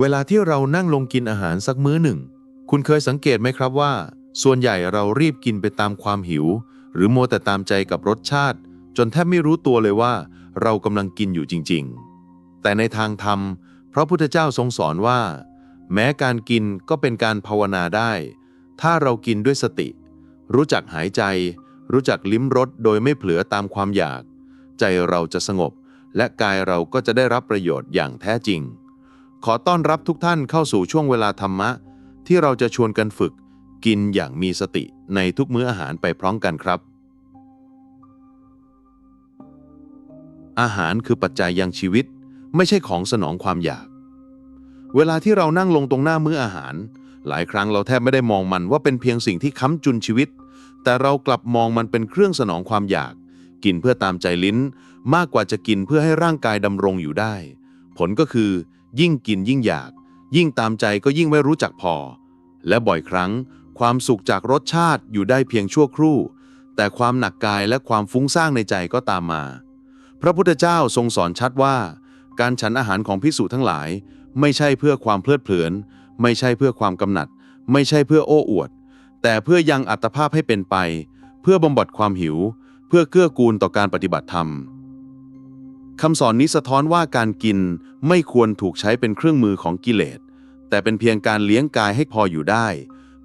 เวลาที่เรานั่งลงกินอาหารสักมื้อหนึ่ง คุณเคยสังเกตไหมครับว่า ส่วนใหญ่เรารีบกินไปตามความหิว หรือโมวแต่ตามใจกับรสชาติ จนแทบไม่รู้ตัวเลยว่า เรากำลังกินอยู่จริง ๆ แต่ในทางธรรม พระพุทธเจ้าทรงสอนว่า แม้การกินก็เป็นการภาวนาได้ ถ้าเรากินด้วยสติ รู้จักหายใจ รู้จักลิ้มรสโดยไม่เผลอตามความอยาก ใจเราจะสงบ และกายเราก็จะได้รับประโยชน์อย่างแท้จริง ขอต้อนรับทุกท่านเข้าสู่ช่วงเวลาธรรมะ ที่เราจะชวนกันฝึก กินอย่างมีสติในทุกมื้ออาหารไปพร้อมกันครับ อาหารคือปัจจัยยังชีวิต ไม่ใช่ของสนองความอยาก เวลาที่เรานั่งลงตรงหน้ามื้ออาหาร หลายครั้งเราแทบไม่ได้มองมันว่าเป็นเพียงสิ่งที่ค้ำจุนชีวิต แต่เรากลับมองมันเป็นเครื่องสนองความอยาก กินเพื่อตามใจลิ้น มากกว่าจะกินเพื่อให้ร่างกายดำรงอยู่ได้ ผลก็คือ ยิ่งกินยิ่งอยาก ยิ่งตามใจก็ยิ่งไม่รู้จักพอ และบ่อยครั้ง ความสุขจากรสชาติอยู่ได้เพียงชั่วครู่ แต่ความหนักกายและความฟุ้งซ่านในใจก็ตามมา พระพุทธเจ้าทรงสอนชัดว่า การฉันอาหารของพิสูจทั้งหลาย ไม่ใช่เพื่อความเพลิดเพลิน ไม่ใช่เพื่อความกำหนัด ไม่ใช่เพื่อโอ้อวด แต่เพื่อยังอัตภาพให้เป็นไป เพื่อบำบัดความหิว เพื่อเกื้อกูลต่อการปฏิบัติธรรม คำสอนนี้สะท้อนว่าการกินไม่ควรถูกใช้เป็นเครื่องมือของกิเลส แต่เป็นเพียงการเลี้ยงกายให้พออยู่ได้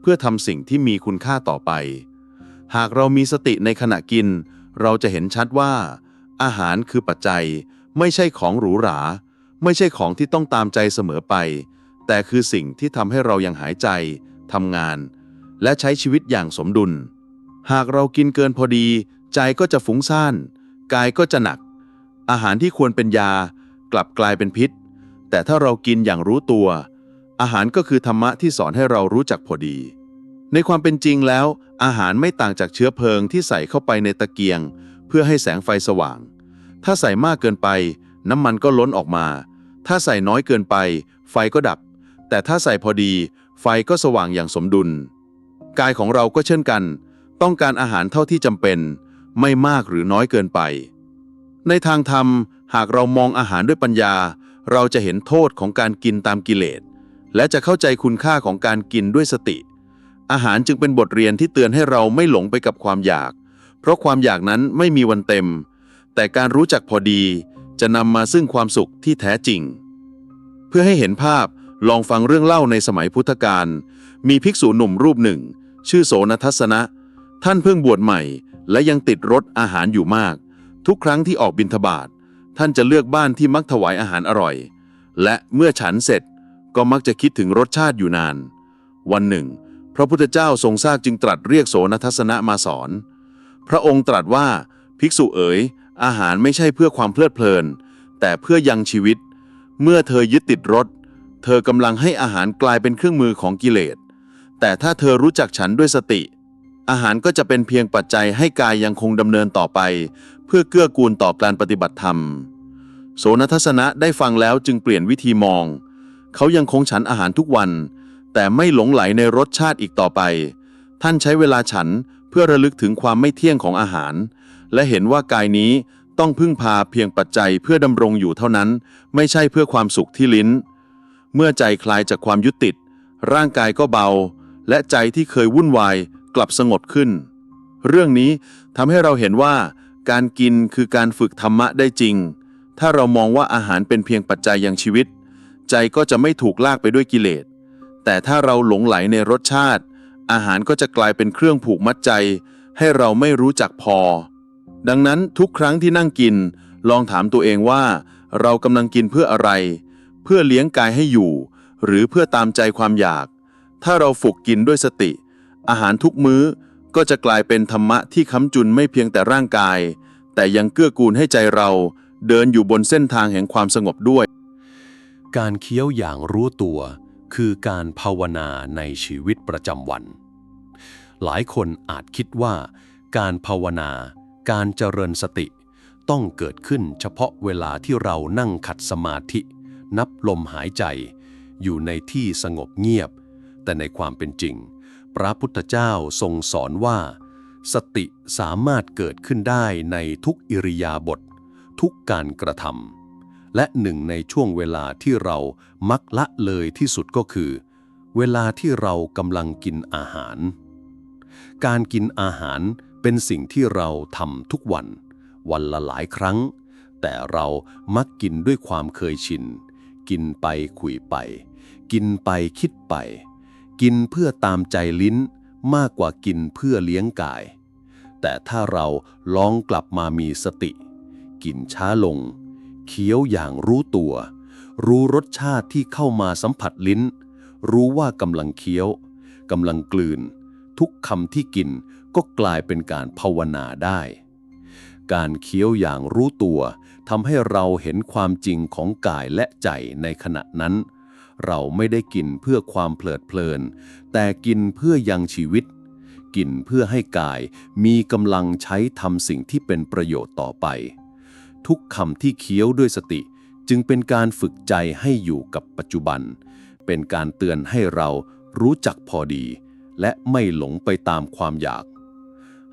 เพื่อทำสิ่งที่มีคุณค่าต่อไป หากเรามีสติในขณะกิน เราจะเห็นชัดว่า อาหารคือปัจจัย ไม่ใช่ของหรูหรา ไม่ใช่ของที่ต้องตามใจเสมอไป แต่คือสิ่งที่ทำให้เรายังหายใจทำงาน และใช้ชีวิตอย่างสมดุล หากเรากินเกินพอดี ใจก็จะฟุ้งซ่าน กายก็จะหนัก อาหารที่ควรเป็นยากลับกลายเป็นพิษ แต่ถ้าเรากินอย่างรู้ตัว อาหารก็คือธรรมะที่สอนให้เรารู้จักพอดี ในความเป็นจริงแล้ว อาหารไม่ต่างจากเชื้อเพลิงที่ใส่เข้าไปในตะเกียง เพื่อให้แสงไฟสว่าง ถ้าใส่มากเกินไป น้ำมันก็ล้นออกมา ถ้าใส่น้อยเกินไป ไฟก็ดับ แต่ถ้าใส่พอดี ไฟก็สว่างอย่างสมดุล กายของเราก็เช่นกัน ต้องการอาหารเท่าที่จำเป็น ไม่มากหรือน้อยเกินไป ในทางธรรมหากเรามองอาหารด้วยปัญญา เราจะเห็นโทษของการกินตามกิเลส และจะเข้าใจคุณค่าของการกินด้วยสติ อาหารจึงเป็นบทเรียนที่เตือนให้เราไม่หลงไปกับความอยาก เพราะความอยากนั้นไม่มีวันเต็ม แต่การรู้จักพอดีจะนำมาซึ่งความสุขที่แท้จริง เพื่อให้เห็นภาพลองฟังเรื่องเล่าในสมัยพุทธกาลมีภิกษุหนุ่มรูปหนึ่ง ชื่อโสนทัสนะ ท่านเพิ่งบวชใหม่ และยังติดรสอาหารอยู่มาก ทุกครั้งที่ออกบิณฑบาตท่านจะเลือกบ้านที่มักถวายอาหารอร่อย และเมื่อฉันเสร็จก็มักจะคิดถึงรสชาติอยู่นาน วันหนึ่ง พระพุทธเจ้าทรงทราบจึงตรัสเรียกโสนทัสนะมาสอน พระองค์ตรัสว่าภิกษุเอ๋ย อาหารไม่ใช่เพื่อความเพลิดเพลิน แต่เพื่อยังชีวิต เมื่อเธอยึดติดรสเธอกำลังให้อาหารกลายเป็นเครื่องมือของกิเลส แต่ถ้าเธอรู้จักฉันด้วยสติ อาหารก็จะเป็นเพียงปัจจัยให้กายยังคงดำเนินต่อไป เพื่อเกื้อกูลต่อการปฏิบัติธรรม โสนทัศนะได้ฟังแล้วจึงเปลี่ยนวิธีมอง เขายังคงฉันอาหารทุกวัน แต่ไม่หลงไหลในรสชาติอีกต่อไป ท่านใช้เวลาฉันเพื่อระลึกถึงความไม่เที่ยงของอาหาร และเห็นว่ากายนี้ต้องพึ่งพาเพียงปัจจัยเพื่อดำรงอยู่เท่านั้น ไม่ใช่เพื่อความสุขที่ลิ้น เมื่อใจคลายจากความยึดติด ร่างกายก็เบา และใจที่เคยวุ่นวายกลับสงบขึ้น เรื่องนี้ทำให้เราเห็นว่า การกินคือการฝึกธรรมะได้จริง ถ้าเรามองว่าอาหารเป็นเพียงปัจจัยยังชีวิต ใจก็จะไม่ถูกลากไปด้วยกิเลส แต่ถ้าเราหลงไหลในรสชาติ อาหารก็จะกลายเป็นเครื่องผูกมัดใจ ให้เราไม่รู้จักพอ ดังนั้นทุกครั้งที่นั่งกิน ลองถามตัวเองว่า เรากำลังกินเพื่ออะไร เพื่อเลี้ยงกายให้อยู่ หรือเพื่อตามใจความอยาก ถ้าเราฝึกกินด้วยสติ อาหารทุกมื้อ ก็จะกลายเป็นธรรมะที่ค้ำจุนไม่เพียงแต่ร่างกาย แต่ยังเกื้อกูลให้ใจเราเดินอยู่บนเส้นทางแห่งความสงบด้วย การเคี้ยวอย่างรู้ตัว คือการภาวนาในชีวิตประจำวัน หลายคนอาจคิดว่า การภาวนา การเจริญสติ ต้องเกิดขึ้นเฉพาะเวลาที่เรานั่งขัดสมาธิ นับลมหายใจ อยู่ในที่สงบเงียบ แต่ในความเป็นจริง พระพุทธเจ้าทรงสอนว่า สติสามารถเกิดขึ้นได้ในทุกอิริยาบถทุกการกระทและหนึ่งในช่วงเวลาที่เรามักละเลยที่สุดก็คือ เวลาที่เรากำลังกินอาหาร การกินอาหารเป็นสิ่งที่เราทำทุกวัน วันละหลายครั้ง แต่เรามักกินด้วยความเคยชิน กินไปคุยไป กินไปคิดไป กินเพื่อตามใจลิ้นมากกว่ากินเพื่อเลี้ยงกาย แต่ถ้าเราลองกลับมามีสติ กินช้าลง เคี้ยวอย่างรู้ตัว รู้รสชาติที่เข้ามาสัมผัสลิ้น รู้ว่ากำลังเคี้ยวกำลังกลืน ทุกคำที่กินก็กลายเป็นการภาวนาได้ การเคี้ยวอย่างรู้ตัวทำให้เราเห็นความจริงของกายและใจในขณะนั้น เราไม่ได้กินเพื่อความเพลิดเพลิน แต่กินเพื่อยังชีวิต กินเพื่อให้กายมีกำลังใช้ทำสิ่งที่เป็นประโยชน์ต่อไป ทุกคำที่เคี้ยวด้วยสติ จึงเป็นการฝึกใจให้อยู่กับปัจจุบัน เป็นการเตือนให้เรารู้จักพอดี และไม่หลงไปตามความอยาก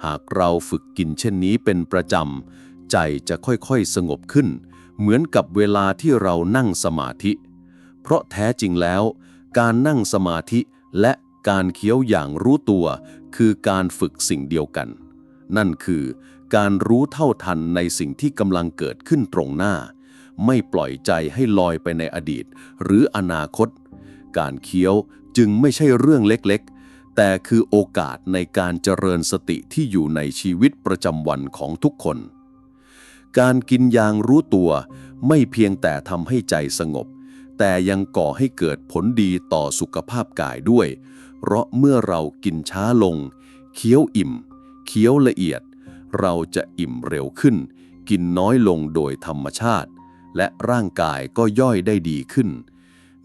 หากเราฝึกกินเช่นนี้เป็นประจำ ใจจะค่อยๆสงบขึ้น เหมือนกับเวลาที่เรานั่งสมาธิ เพราะแท้จริงแล้ว การนั่งสมาธิและการเคี้ยวอย่างรู้ตัว คือการฝึกสิ่งเดียวกัน นั่นคือ การรู้เท่าทันในสิ่งที่กำลังเกิดขึ้นตรงหน้า ไม่ปล่อยใจให้ลอยไปในอดีต หรืออนาคต การเคี้ยวจึงไม่ใช่เรื่องเล็กๆ แต่คือโอกาสในการเจริญสติที่อยู่ในชีวิตประจำวันของทุกคน การกินยางรู้ตัวไม่เพียงแต่ทำให้ใจสงบ แต่ยังก่อให้เกิดผลดีต่อสุขภาพกายด้วย เพราะเมื่อเรากินช้าลง เคี้ยวอิ่ม เคี้ยวละเอียด เราจะอิ่มเร็วขึ้น กินน้อยลงโดยธรรมชาติ และร่างกายก็ย่อยได้ดีขึ้น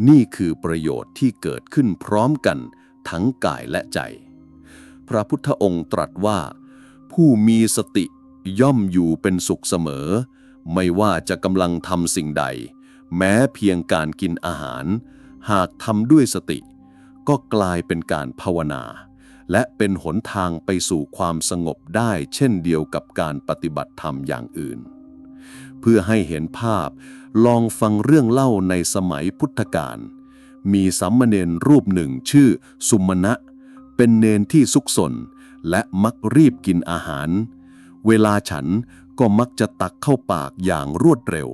นี่คือประโยชน์ที่เกิดขึ้นพร้อมกัน ทั้งกายและใจ พระพุทธองค์ตรัสว่า ผู้มีสติย่อมอยู่เป็นสุขเสมอ ไม่ว่าจะกำลังทำสิ่งใด แม้เพียงการกินอาหาร หากทำด้วยสติ ก็กลายเป็นการภาวนา และเป็นหนทางไปสู่ความสงบได้เช่นเดียวกับการปฏิบัติธรรมอย่างอื่น เพื่อให้เห็นภาพ ลองฟังเรื่องเล่าในสมัยพุทธกาลมีสัมมเนรรูปหนึ่งชื่อสุมณะ เป็นเนนที่ซุกซนและมักรีบกินอาหาร เวลาฉันก็มักจะตักเข้าปากอย่างรวดเร็ว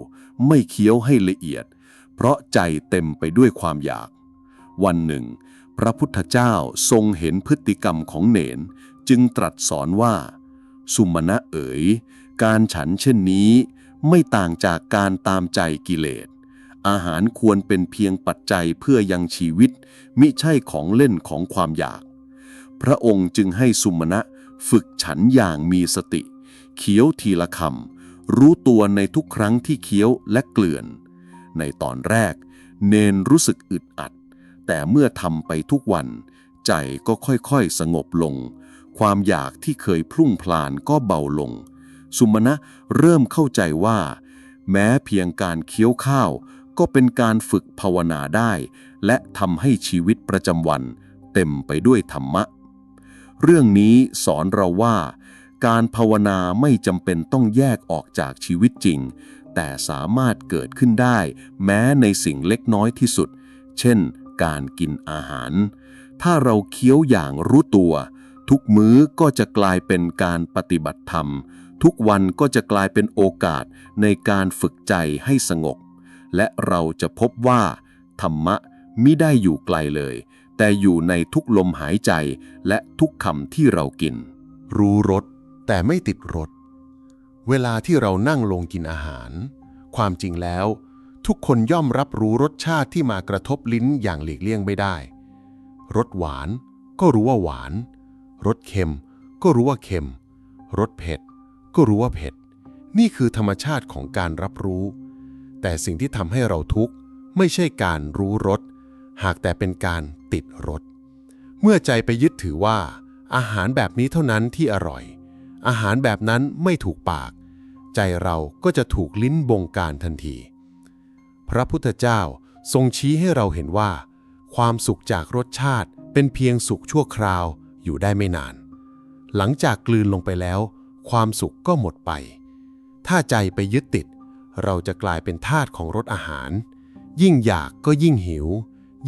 ไม่เคี้ยวให้ละเอียด เพราะใจเต็มไปด้วยความอยาก วันหนึ่ง พระพุทธเจ้าทรงเห็นพฤติกรรมของเนนจึงตรัสสอนว่า สุมาณะเอ๋ย การฉันเช่นนี้ไม่ต่างจากการตามใจกิเลส อาหารควรเป็นเพียงปัจจัยเพื่อยังชีวิต มิใช่ของเล่นของความอยาก พระองค์จึงให้สุมาณะฝึกฉันอย่างมีสติ เคี้ยวทีละคำ รู้ตัวในทุกครั้งที่เคี้ยวและเกลื่อน ในตอนแรก เนนรู้สึกอึดอัด แต่เมื่อทำไปทุกวัน ใจก็ค่อยๆสงบลง ความอยากที่เคยพรุ่งพล่านก็เบาลง สุมาณะเริ่มเข้าใจว่า แม้เพียงการเคี้ยวข้าว ก็เป็นการฝึกภาวนาได้ และทำให้ชีวิตประจำวัน เต็มไปด้วยธรรมะ เรื่องนี้สอนเราว่า การภาวนาไม่จำเป็นต้องแยกออกจากชีวิตจริง แต่สามารถเกิดขึ้นได้ แม้ในสิ่งเล็กน้อยที่สุด เช่น การกินอาหาร ถ้าเราเคี้ยวอย่างรู้ตัว ทุกมื้อก็จะกลายเป็นการปฏิบัติธรรม ทุกวันก็จะกลายเป็นโอกาสในการฝึกใจให้สงบ และเราจะพบว่า ธรรมะมิได้อยู่ไกลเลย แต่อยู่ในทุกลมหายใจและทุกคำที่เรากิน รู้รส แต่ไม่ติดรสเวลาที่เรานั่งลงกินอาหาร ความจริงแล้ว ทุกคนย่อมรับรู้รสชาติที่มากระทบลิ้นอย่างหลีกเลี่ยงไม่ได้ รสหวานก็รู้ว่าหวาน รสเค็มก็รู้ว่าเค็ม รสเผ็ดก็รู้ว่าเผ็ด นี่คือธรรมชาติของการรับรู้ แต่สิ่งที่ทำให้เราทุกข์ไม่ใช่การรู้รส หากแต่เป็นการติดรส เมื่อใจไปยึดถือว่า อาหารแบบนี้เท่านั้นที่อร่อย อาหารแบบนั้นไม่ถูกปาก ใจเราก็จะถูกลิ้นบงการทันที พระพุทธเจ้าทรงชี้ให้เราเห็นว่า ความสุขจากรสชาติเป็นเพียงสุขชั่วคราวอยู่ได้ไม่นาน หลังจากกลืนลงไปแล้ว ความสุขก็หมดไป ถ้าใจไปยึดติด เราจะกลายเป็นทาสของรสอาหาร ยิ่งอยากก็ยิ่งหิว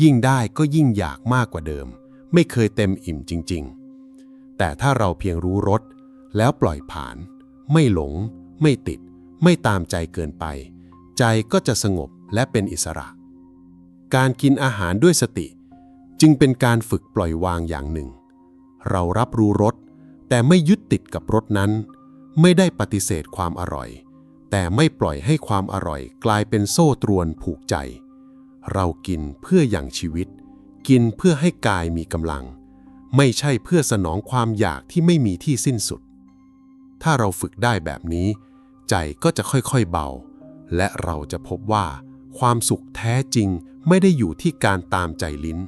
ยิ่งได้ก็ยิ่งอยากมากกว่าเดิม ไม่เคยเต็มอิ่มจริง ๆ แต่ถ้าเราเพียงรู้รส แล้วปล่อยผ่าน ไม่หลง ไม่ติด ไม่ตามใจเกินไป ใจก็จะสงบและเป็นอิสระ การกินอาหารด้วยสติ จึงเป็นการฝึกปล่อยวางอย่างหนึ่ง เรารับรู้รสแต่ไม่ยึดติดกับรสนั้น ไม่ได้ปฏิเสธความอร่อย แต่ไม่ปล่อยให้ความอร่อยกลายเป็นโซ่ตรวนผูกใจ เรากินเพื่ออย่างชีวิต กินเพื่อให้กายมีกำลัง ไม่ใช่เพื่อสนองความอยากที่ไม่มีที่สิ้นสุด ถ้าเราฝึกได้แบบนี้ ใจก็จะค่อยๆเบา และเราจะพบว่า ความสุขแท้จริงไม่ได้อยู่ที่การตามใจลิ้น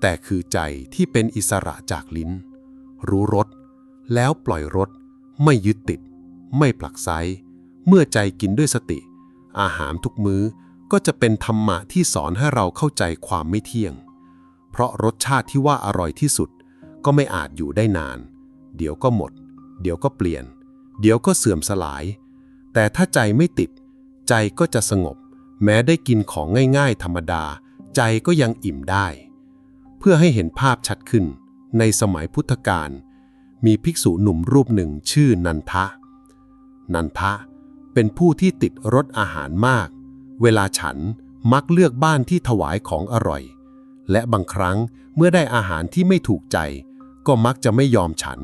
แต่คือใจที่เป็นอิสระจากลิ้น รู้รสแล้วปล่อยรสไม่ยึดติด ไม่ผลักไสเมื่อใจกินด้วยสติ อาหารทุกมื้อก็จะเป็นธรรมะที่สอนให้เราเข้าใจความไม่เที่ยง เพราะรสชาติที่ว่าอร่อยที่สุด ก็ไม่อาจอยู่ได้นาน เดี๋ยวก็หมด เดี๋ยวก็เปลี่ยน เดี๋ยวก็เสื่อมสลาย แต่ถ้าใจไม่ติด ใจก็จะสงบ แม้ได้กินของง่ายๆ ธรรมดา ใจก็ยังอิ่มได้ เพื่อให้เห็นภาพชัดขึ้น ในสมัยพุทธกาลมีภิกษุหนุ่มรูปหนึ่งชื่อนันทะ นันทะเป็นผู้ที่ติดรสอาหารมาก เวลาฉันมักเลือกบ้านที่ถวายของอร่อย และบางครั้งเมื่อได้อาหารที่ไม่ถูกใจ ก็มักจะไม่ยอมฉัน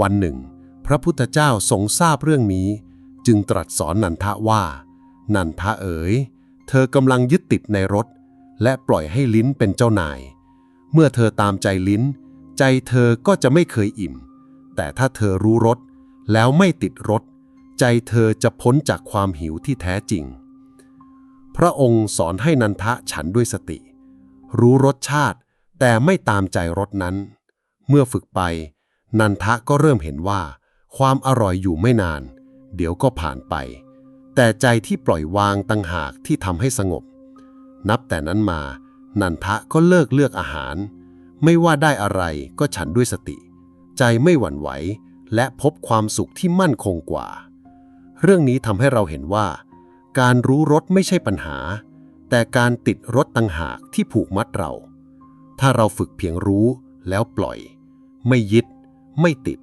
วันหนึ่ง พระพุทธเจ้าทรงทราบเรื่องนี้ จึงตรัสสอนนันทะว่า นันทะเอ๋ย เธอกำลังยึดติดในรสและปล่อยให้ลิ้นเป็นเจ้านาย เมื่อเธอตามใจลิ้น ใจเธอก็จะไม่เคยอิ่ม แต่ถ้าเธอรู้รสแล้วไม่ติดรสใจเธอจะพ้นจากความหิวที่แท้จริง พระองค์สอนให้นันทะฉันด้วยสติ รู้รสชาติแต่ไม่ตามใจรสนั้น เมื่อฝึกไป นันทะก็เริ่มเห็นว่า ความอร่อยอยู่ไม่นาน เดี๋ยวก็ผ่านไป แต่ใจที่ปล่อยวางตั้งหากที่ทำให้สงบ นับแต่นั้นมา นันทะก็เลิกเลือกอาหาร ไม่ว่าได้อะไรก็ฉันด้วยสติ ใจไม่หวั่นไหว และพบความสุขที่มั่นคงกว่า เรื่องนี้ทำให้เราเห็นว่า การรู้รสไม่ใช่ปัญหา แต่การติดรสต่างหากที่ผูกมัดเรา ถ้าเราฝึกเพียงรู้แล้วปล่อย ไม่ยึด ไม่ติด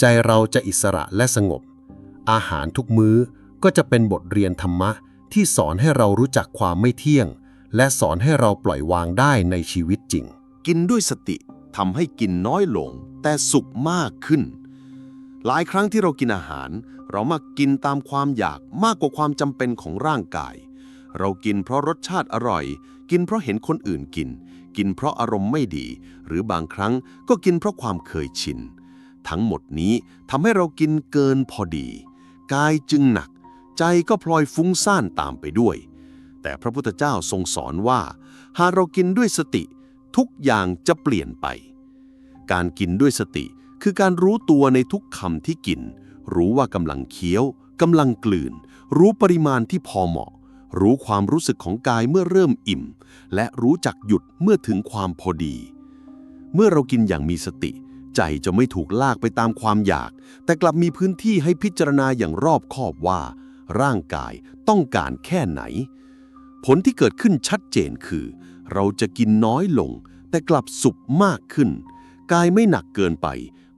ใจเราจะอิสระและสงบ อาหารทุกมื้อก็จะเป็นบทเรียนธรรมะที่สอนให้เรารู้จักความไม่เที่ยง และสอนให้เราปล่อยวางได้ในชีวิตจริง กินด้วยสติทำให้กินน้อยลง แต่สุขมากขึ้น หลายครั้งที่เรากินอาหาร เรามักกินตามความอยากมากกว่าความจำเป็นของร่างกาย เรากินเพราะรสชาติอร่อย กินเพราะเห็นคนอื่นกิน กินเพราะอารมณ์ไม่ดี หรือบางครั้งก็กินเพราะความเคยชิน ทั้งหมดนี้ทำให้เรากินเกินพอดี กายจึงหนัก ใจก็พลอยฟุ้งซ่านตามไปด้วย แต่พระพุทธเจ้าทรงสอนว่า หากเรากินด้วยสติ ทุกอย่างจะเปลี่ยนไป การกินด้วยสติคือการรู้ตัวในทุกคำที่กิน รู้ว่ากำลังเคี้ยวกำลังกลืน รู้ปริมาณที่พอเหมาะ รู้ความรู้สึกของกายเมื่อเริ่มอิ่ม และรู้จักหยุดเมื่อถึงความพอดี เมื่อเรากินอย่างมีสติ ใจจะไม่ถูกลากไปตามความอยาก แต่กลับมีพื้นที่ให้พิจารณาอย่างรอบคอบว่า ร่างกายต้องการแค่ไหน ผลที่เกิดขึ้นชัดเจนคือ เราจะกินน้อยลง แต่กลับสุขมากขึ้น กายไม่หนักเกินไป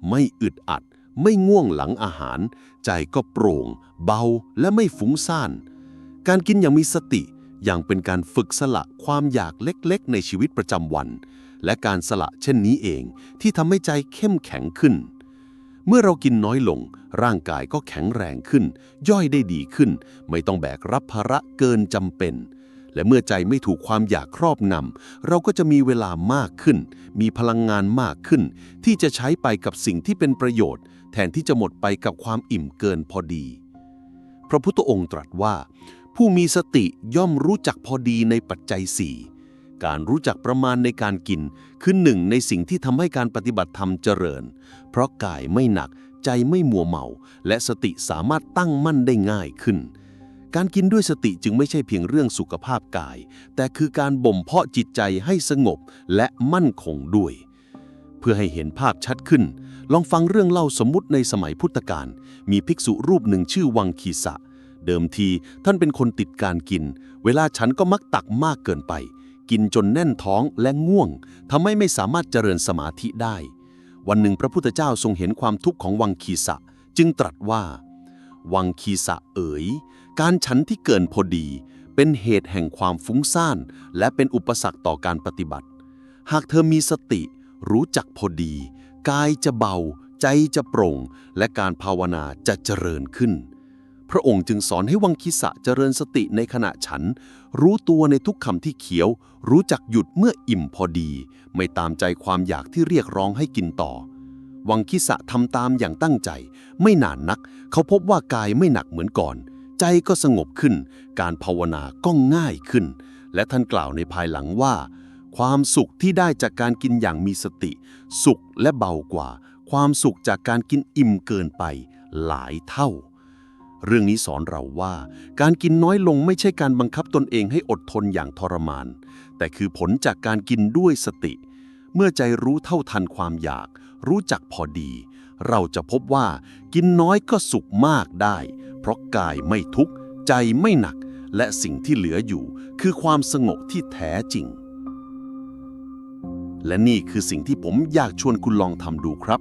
ไม่อึดอัด ไม่ง่วงหลังอาหาร ใจก็โปร่ง เบาและไม่ฟุ้งซ่าน การกินอย่างมีสติอย่างเป็นการฝึกสละความอยากเล็กๆ ในชีวิตประจำวัน และการสละเช่นนี้เอง ที่ทำให้ใจเข้มแข็งขึ้น เมื่อเรากินน้อยลง ร่างกายก็แข็งแรงขึ้น ย่อยได้ดีขึ้น ไม่ต้องแบกรับภาระเกินจำเป็น และเมื่อใจไม่ถูกความอยากครอบงำเราก็จะมีเวลามากขึ้น มีพลังงานมากขึ้น ที่จะใช้ไปกับสิ่งที่เป็นประโยชน์ แทนที่จะหมดไปกับความอิ่มเกินพอดี พระพุทธองค์ตรัสว่า ผู้มีสติย่อมรู้จักพอดีในปัจจัยสี่ การรู้จักประมาณในการกิน คือหนึ่งในสิ่งที่ทำให้การปฏิบัติธรรมเจริญ เพราะกายไม่หนัก ใจไม่มัวเมา และสติสามารถตั้งมั่นได้ง่ายขึ้น การกินด้วยสติจึงไม่ใช่เพียงเรื่องสุขภาพกาย แต่คือการบ่มเพาะจิตใจให้สงบและมั่นคงด้วย เพื่อให้เห็นภาพชัดขึ้น ลองฟังเรื่องเล่าสมมติในสมัยพุทธกาลมีภิกษุรูปหนึ่งชื่อวังคีสะเดิมทีท่านเป็นคนติดการกิน เวลาฉันก็มักตักมากเกินไป กินจนแน่นท้องและง่วงทำให้ไม่สามารถเจริญสมาธิได้ วันหนึ่งพระพุทธเจ้าทรงเห็นความทุกข์ของวังคีสะ จึงตรัสว่า วังคีสะเอ๋ย การฉันที่เกินพอดี เป็นเหตุแห่งความฟุ้งซ่าน และเป็นอุปสรรคต่อการปฏิบัติ หากเธอมีสติ รู้จักพอดี กายจะเบา ใจจะโปร่ง และการภาวนาจะเจริญขึ้น พระองค์จึงสอนให้วังคิสะเจริญสติในขณะฉัน รู้ตัวในทุกคำที่เคี้ยว รู้จักหยุดเมื่ออิ่มพอดี ไม่ตามใจความอยากที่เรียกร้องให้กินต่อ วังคิสะทำตามอย่างตั้งใจ ไม่นานนัก เขาพบว่ากายไม่หนักเหมือนก่อน ใจก็สงบขึ้น การภาวนาก็ง่ายขึ้น และท่านกล่าวในภายหลังว่า ความสุขที่ได้จากการกินอย่างมีสติ สุขและเบากว่า ความสุขจากการกินอิ่มเกินไปหลายเท่า เรื่องนี้สอนเราว่า การกินน้อยลงไม่ใช่การบังคับตนเองให้อดทนอย่างทรมาน แต่คือผลจากการกินด้วยสติ เมื่อใจรู้เท่าทันความอยาก รู้จักพอดี เราจะพบว่ากินน้อยก็สุขมากได้ เพราะกายไม่ทุกข์ใจไม่หนัก และสิ่งที่เหลืออยู่ คือความสงบที่แท้จริง และนี่คือสิ่งที่ผมอยากชวนคุณลองทำดูครับ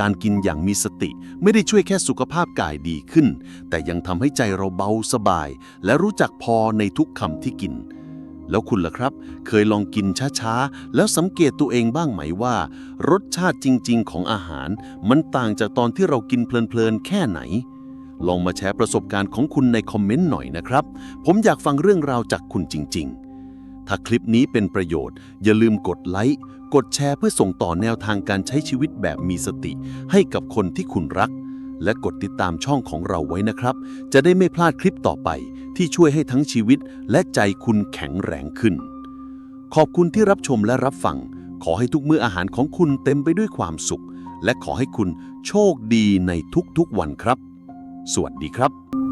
การกินอย่างมีสติ ไม่ได้ช่วยแค่สุขภาพกายดีขึ้น แต่ยังทำให้ใจเราเบาสบาย และรู้จักพอในทุกคำที่กิน แล้วคุณล่ะครับ เคยลองกินช้าๆ แล้วสังเกตตัวเองบ้างไหมว่า รสชาติจริง ๆ ของอาหาร มันต่างจากตอนที่เรากินเพลินๆแค่ไหนลองมาแชร์ประสบการณ์ของคุณในคอมเมนต์หน่อยนะครับ ผมอยากฟังเรื่องราวจากคุณจริง ๆ ถ้าคลิปนี้เป็นประโยชน์ อย่าลืมกดไลค์ กดแชร์เพื่อส่งต่อแนวทางการใช้ชีวิตแบบมีสติ ให้กับคนที่คุณรัก และกดติดตามช่องของเราไว้นะครับ จะได้ไม่พลาดคลิปต่อไป ที่ช่วยให้ทั้งชีวิตและใจคุณแข็งแรงขึ้น ขอบคุณที่รับชมและรับฟัง ขอให้ทุกมื้ออาหารของคุณเต็มไปด้วยความสุข และขอให้คุณโชคดีในทุกๆวันครับ สวัสดีครับ